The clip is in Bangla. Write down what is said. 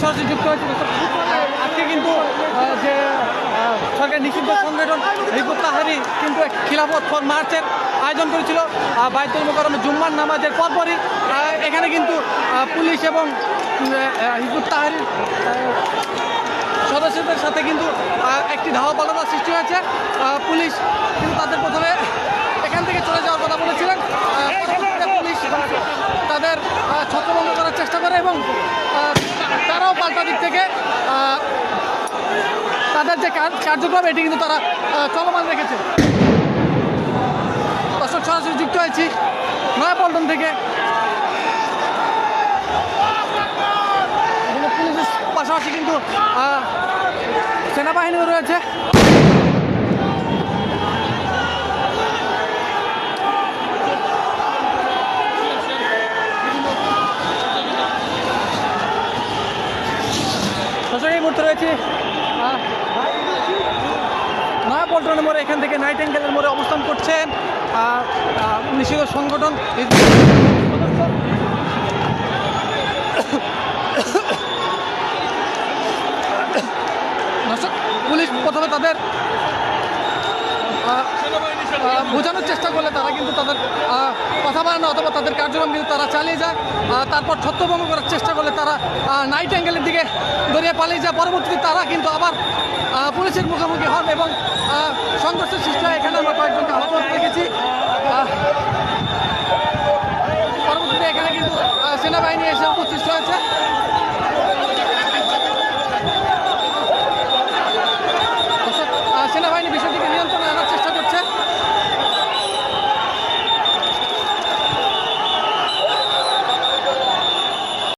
সরাসরি যুক্ত হয়েছে। আজকে কিন্তু যে সরকার নিষিদ্ধ সংগঠন হিজবুত তাহারি কিন্তু খিলাফত ফর মার্চের আয়োজন করেছিল। আহ, বাইতুল মোকারম জুম্মার নামাজের পরপরই এখানে কিন্তু পুলিশ এবং হিজবুত তাহারির সদস্যদের সাথে কিন্তু একটি ধাওয়া পাল্টা সৃষ্টি হয়েছে। পুলিশ কিন্তু তাদের প্রথমে এখান থেকে চলে যাওয়ার কথা বলেছিলেন। পুলিশ তাদের ছত্রভঙ্গ করার চেষ্টা করে এবং তারাও পাল্টা দিক থেকে তাদের যে কার্যক্রম, এটি কিন্তু তারা চলমান রেখেছে। দর্শক, সরাসরি যুক্ত হয়েছি নয়াপল্টন থেকে। পাশাপাশি কিন্তু সেনাবাহিনীও রয়েছে। রয়েছে। নয়াপল্টনের মোড়ে, এখান থেকে নাইট অ্যাঙ্গেলের মোড়ে অবস্থান করছেন। নিষিদ্ধ সংগঠন পুলিশ প্রথমে তাদের বোঝানোর চেষ্টা করলে তারা কিন্তু তাদের কথা বাড়ানো অথবা তাদের কার্যক্রম কিন্তু তারা চালিয়ে যায়। তারপর ছত্রভঙ্গ করার চেষ্টা নাইট অ্যাঙ্গেলের দিকে দরিয়া পালিয়ে যায় পরবর্তীতে তারা কিন্তু আবার পুলিশের মুখোমুখি হন এবং সংঘর্ষের সৃষ্টি হয়। এখানে আমরা কয়েকজনকে আহত দেখেছি। পরবর্তীতে এখানে কিন্তু সেনাবাহিনী এসে উপস্থিত